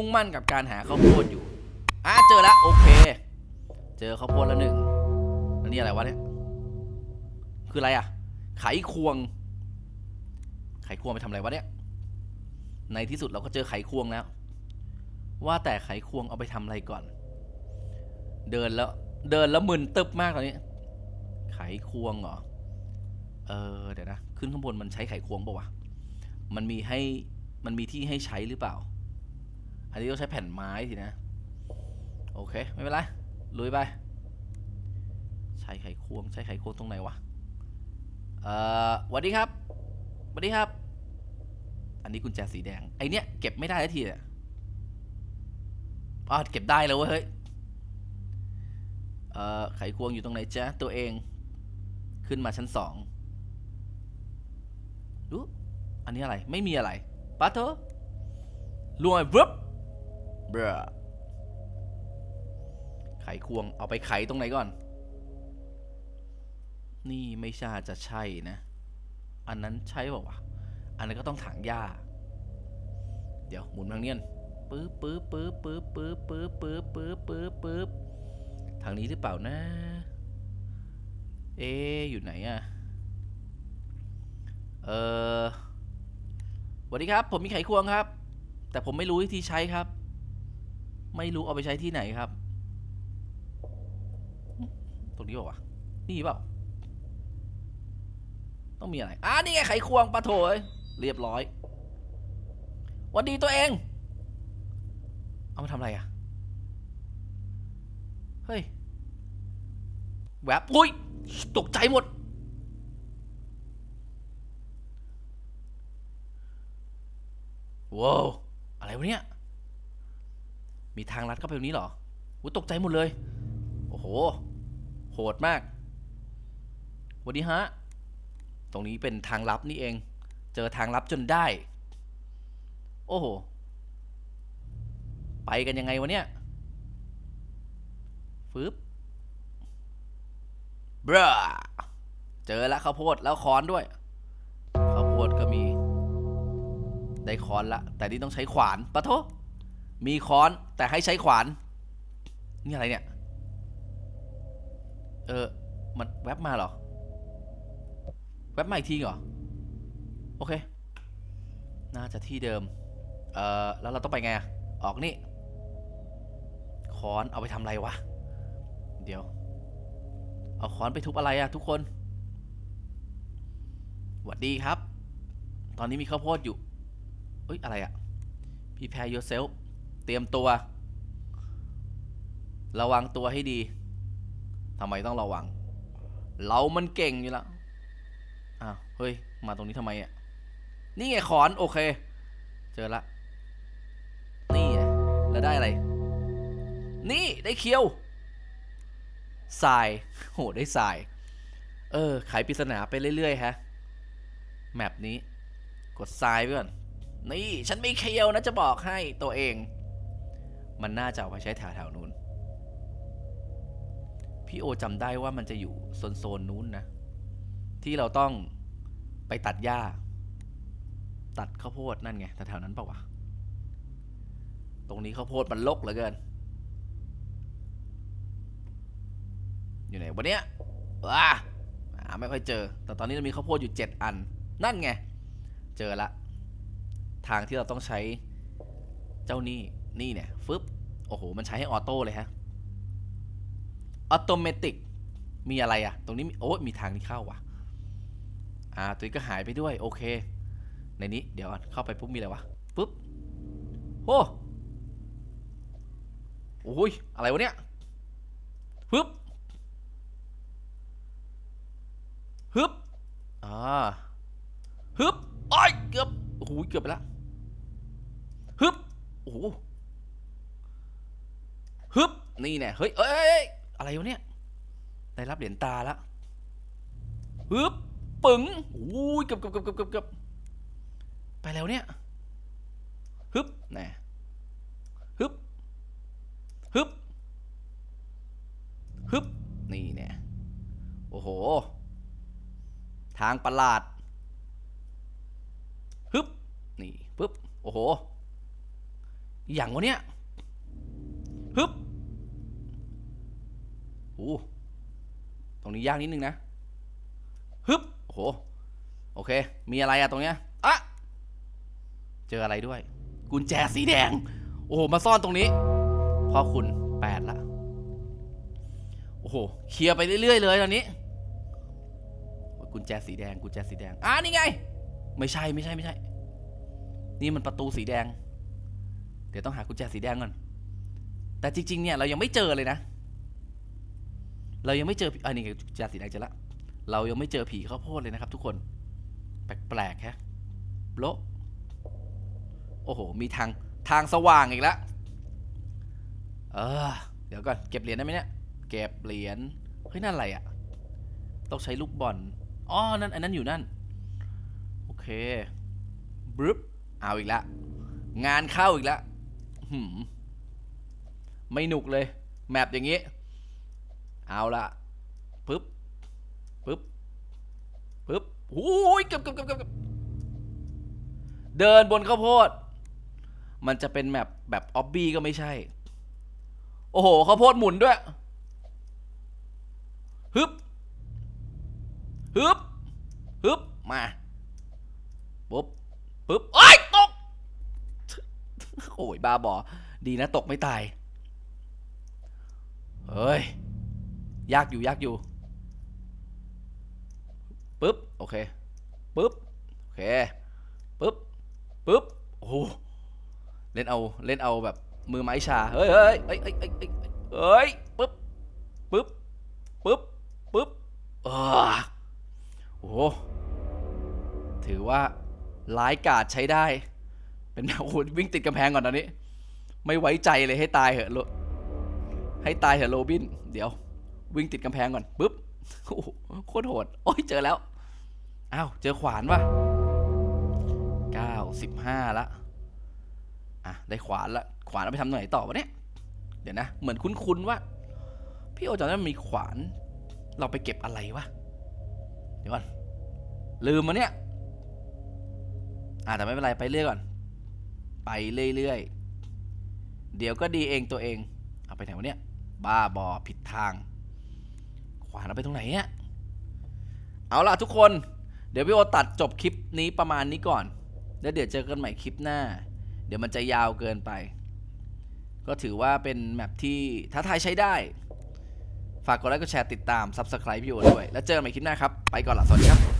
มุ่งมั่นกับการหาข้าวโพดอยู่อะเจอแล้วโอเค เจอข้าวโพดแล้วหนึ่งอันนี้อะไรวะเนี่ยคืออะไรอะ ไขควง ไขควงไปทำอะไรวะเนี่ย ในที่สุดเราก็เจอไขควงแล้ว ว่าแต่ไขควงเอาไปทำอะไรก่อน เดินแล้ว เดินแล้วมึนตึบมากตอนนี้ ไขควงเหรอ เออเดี๋ยวนะ ขึ้นข้างบนมันใช้ไขควงปะวะ มันมีให้ มันมีที่ให้ใช้หรือเปล่า อันนี้ต้องใช้แผ่นไม้สินะ โอเค ไม่เป็นไร ลุยไป ใช้ไขควง ใช้ไขควงตรงไหนวะ เอ่อวัสดีครับวัสดีครับ อันนี้กุญแจสีแดง ไอเนี้ยเก็บไม่ได้ทันทีเนี่ยอ๋อเก็บได้แล้วเว้ยเฮ้ย เอ่อ ไขควงอยู่ตรงไหนจ๊ะ ตัวเอง ขึ้นมาชั้นสองดูอันนี้อะไร ไม่มีอะไรปะเถอะลวงไปบรึบ บรอไขควงเอาไปไขตรงไหนก่อน นี่ไม่ใช่จะใช่นะ อันนั้นใช่เปล่าวะอันนั้นก็ต้องถังหญ้า เดี๋ยวหมุนทางเนี้ยปึ๊บปึ๊บปึ๊บปึ๊บปึ๊บปึ๊บปึ๊บปึ๊บปึ๊บปึ๊บทางนี้หรือเปล่านะ เอ๊อยู่ไหนอะเออสวัสดีครับ ผมมีไขควงครับ แต่ผมไม่รู้วิธีใช้ครับ ไม่รู้เอาไปใช้ที่ไหนครับ ตรงนี้เปล่าวะนี่เปล่า ต้องมีอะไร อ่านี่ไงไขควงปะโถเอ้ยเรียบร้อย วันดีตัวเอง เอามาทำอะไรอะ เฮ้ย แวบอุ้ย ตกใจหมด ว้าว อะไรวะเนี่ย มีทางลัดเข้าไปตรงนี้เหรออุ้ตกใจหมดเลย โอ้โห โหดมากวัสดีฮะ ตรงนี้เป็นทางลับนี่เอง เจอทางลับจนได้ โอ้โห ไปกันยังไงวะเนี่ยฟึบเบรอเจอแล้วข้าวโพดแล้วค้อนด้วยข้าวโพดก็มี ได้ค้อนละ แต่นี่ต้องใช้ขวานปะโท มีค้อนแต่ให้ใช้ขวาน นี่อะไรเนี่ย เออ มันแวบมาเหรอ แวบมาอีกทีเหรอ โอเค น่าจะที่เดิม เอ่อแล้วเราต้องไปไงอะออกนี่ ค้อนเอาไปทำอะไรวะ เดี๋ยว เอาค้อนไปทุบอะไรอะทุกคนหวัดดีครับ ตอนนี้มีข้าวโพดอยู่เอ้ย อะไรอะพี่แพร yourself ตรียมตัว ระวังตัวให้ดีทำไมต้องระวัง เรามันเก่งอยู่แล้วอ้าวเฮ้ย มาตรงนี้ทำไมอะ นี่ไงขอนโอเค เจอละ นี่ไงแล้วได้อะไร นี่ได้เคียวทรายโหได้ทราย เออไขปริศนาไปเรื่อยๆฮะ แมปนี้ กดทรายไปก่อน นี่ ฉันมีเคียวนะจะบอกให้ตัวเอง มันน่าจะเอาไปใช้แถวๆนู้น พี่โอจำได้ว่ามันจะอยู่โซนโซนๆนู้นนะ ที่เราต้องไปตัดหญ้า ตัดข้าวโพดนั่นไงแถวๆนั้นปะวะ ตรงนี้ข้าวโพดมันลกเหลือเกิน อยู่ไหนวะเนี้ยว้าไม่ค่อยเจอ แต่ตอนนี้เรามีข้าวโพดอยู่เจ็ดอัน นั่นไง เจอละ ทางที่เราต้องใช้เจ้านี่ นี่เนี่ยฟึบโอ้โห มันใช้ให้ออโต้เลยฮะออโตเมติกมีอะไรอะตรงนี้โอ้ยมีทางที่เข้าว่ะอ่าตัวนี้ก็หายไปด้วย โอเค ในนี้เดี๋ยวเข้าไปปุ๊บมีอะไรวะปุ๊บโอ้โอ้ยอะไรวะเนี่ยปึ๊บฮึบอ่าฮึบอ้อยเกือบโอ้โหเกือบไปละฮึบโอ้โห ฮึบนี่แน่เฮ้ยเอ้ยเอ้ยอะไรวะเนี่ยได้รับเหรียญตาแล้วฮึบปึ๋งอุ้ยเกือบเกือบเกือบเกือบเกือบกือบไปแล้วเนี่ยฮึบแน่ฮึบฮึบฮึบนี่เนี่ยโอ้โห ทางประหลาดฮึบนี่ปึ๊บโอ้โหอย่างวะเนี่ยฮึบ โอ้ตรงนี้ยากนิดนึงนะฮึบโอ้โห โอเค มีอะไรอะตรงเนี้ยอะเจออะไรด้วย กุญแจสีแดง โอ้โห มาซ่อนตรงนี้ พ่อคุณแปดละ โอ้โห เคลียร์ไปเรื่อยๆเลยตอนนี้ กุญแจสีแดง กุญแจสีแดง อ่านี่ไง ไม่ใช่ ไม่ใช่ ไม่ใช่ นี่มันประตูสีแดง เดี๋ยวต้องหากุญแจสีแดงก่อน แต่จริงๆ เนี่ยเรายังไม่เจอเลยนะ เรายังไม่เจออันนี้ไงกุญแจสีแดงจอละเรายังไม่เจอผีข้าวโพดเลยนะครับ ทุกคนแปลกๆฮะโลโอ้โห มีทางทางสว่างอีกแล้วเออ เดี๋ยวก่อน เก็บเหรียญได้ไหมเนี่ย เก็บเหรียญ เฮ้ย นั่นอะไรอะ่ะ ต้องใช้ลูกบอล อ๋อ นั่น อันนั้นอยู่นั่น โอเคบรึบเอาอีกแล้วงานเข้าอีกแล้วหืมไม่หนุกเลย แมปอย่างงี้ เอาละปึ๊บปึ๊บปึ๊บโอ้ยเกับเกับเกับเกับเดินบนข้าวโพด มันจะเป็นแมปแบบออบบี้ก็ไม่ใช่ โอ้โหข้าวโพดหมุนด้วย ฮึบ ฮึบ ฮึบ มาปุ๊บปุ๊บเอ้ยตก โอ้ยบ้าบอ ดีนะตกไม่ตาย เฮ้ย ยากอยู่ยากอยู่ปุ๊บโอเคปุ๊บโอเคปุ๊บปุ๊บโอ้โหเล่นเอาเล่นเอาแบบมือไม้ชาเฮ้ยเฮ้ยเฮ้ยเฮ้ยเฮ้ยเฮ้ยปุ๊บปุ๊บปุ๊บปุ๊บเออโอ้โหถือว่าร้ายกาจใช้ได้ เป็นแบบโอ้โหวิ่งติดกำแพงก่อนตอนนี้ ไม่ไว้ใจเลยให้ตายเหอะโลให้ตายเหอะโรบิน เดี๋ยว วิ่งติดกำแพงก่อนปุ๊บโอ้โคตรโหด โอ้ยเจอแล้ว อ้าว เจอขวานว่ะเก้าสิบห้าละ อะ ได้ขวานละ ขวานเอาไปทำไหนต่อวะเนี่ย เดี๋ยวนะ เหมือนคุ้นๆว่า พี่โอจำได้มันมีขวาน เราไปเก็บอะไรวะ เดี๋ยวก่อน ลืมมาเนี่ย อะแต่ไม่เป็นไร ไปเรื่อยก่อน ไปเรื่อยๆ เดี๋ยวก็ดีเองตัวเอง เอาไปไหนวะเนี่ย บ้าบอผิดทาง ขวานเอาไปตรงไหนอะเอาล่ะทุกคน เดี๋ยวพี่โอตัดจบคลิปนี้ประมาณนี้ก่อน แล้วเดี๋ยวเจอกันใหม่คลิปหน้า เดี๋ยวมันจะยาวเกินไป ก็ถือว่าเป็นแมปที่ท้าทายใช้ได้ ฝากกดไลค์กดแชร์ติดตาม Subscribe พี่โอด้วย แล้วเจอกันใหม่คลิปหน้าครับ ไปก่อนละสวัสดีครับ